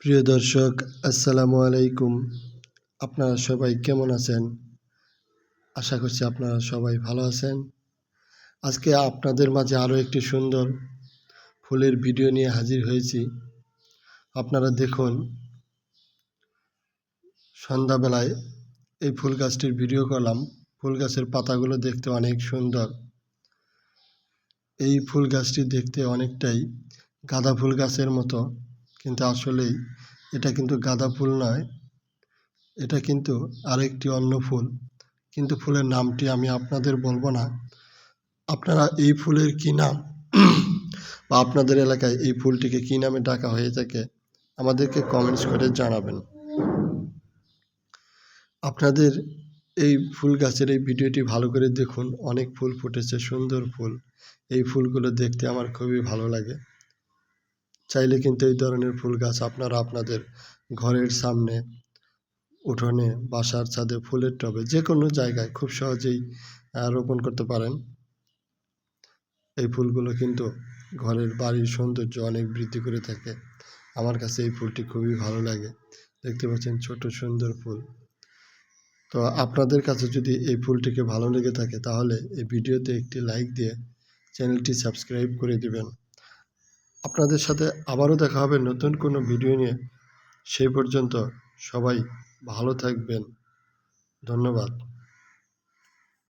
প্রিয় দর্শক, আসসালামু আলাইকুম। আপনারা সবাই কেমন আছেন? আশা করছি আপনারা সবাই ভালো আছেন। আজকে আপনাদের মাঝে আরও একটি সুন্দর ফুলের ভিডিও নিয়ে হাজির হয়েছি। আপনারা দেখুন, সন্ধ্যাবেলায় এই ফুল গাছটির ভিডিও করলাম। ফুল গাছের পাতাগুলো দেখতে অনেক সুন্দর। এই ফুল গাছটি দেখতে অনেকটাই গাঁদা ফুল গাছের মতো। কিন্তু আসলেই এটা কিন্তু গাঁদা ফুল নয়। এটা কিন্তু আরেকটি অন্য ফুল। কিন্তু ফুলের নামটি আমি আপনাদের বলব না। আপনারা এই ফুলের কি নাম বা আপনাদের এলাকায় এই ফুলটিকে কি নামে ডাকা হয়ে থাকে আমাদেরকে কমেন্টস করে জানাবেন। আপনাদের এই ফুল গাছের এই ভিডিওটি ভালো করে দেখুন। অনেক ফুল ফুটেছে, সুন্দর ফুল। এই ফুলগুলো দেখতে আমার খুবই ভালো লাগে। চাইলে কিন্তু এই ধরনের ফুল গাছ আপনারা আপনাদের ঘরের সামনে, উঠোনে, বাসার ছাদে ফুলের টবে যে কোনো জায়গায় খুব সহজেই রোপণ করতে পারেন। এই ফুলগুলো কিন্তু ঘরের বাড়ির সৌন্দর্য অনেক বৃদ্ধি করে থাকে। আমার কাছে এই ফুলটি খুবই ভালো লাগে। দেখতে পাচ্ছেন ছোট সুন্দর ফুল। তো আপনাদের কাছে যদি এই ফুলটিকে ভালো লেগে থাকে তাহলে এই ভিডিওতে একটি লাইক দিয়ে চ্যানেলটি সাবস্ক্রাইব করে দিবেন। আপনাদের সাথে আবারও দেখা হবে নতুন কোনো ভিডিও নিয়ে। সেই পর্যন্ত সবাই ভালো থাকবেন। ধন্যবাদ।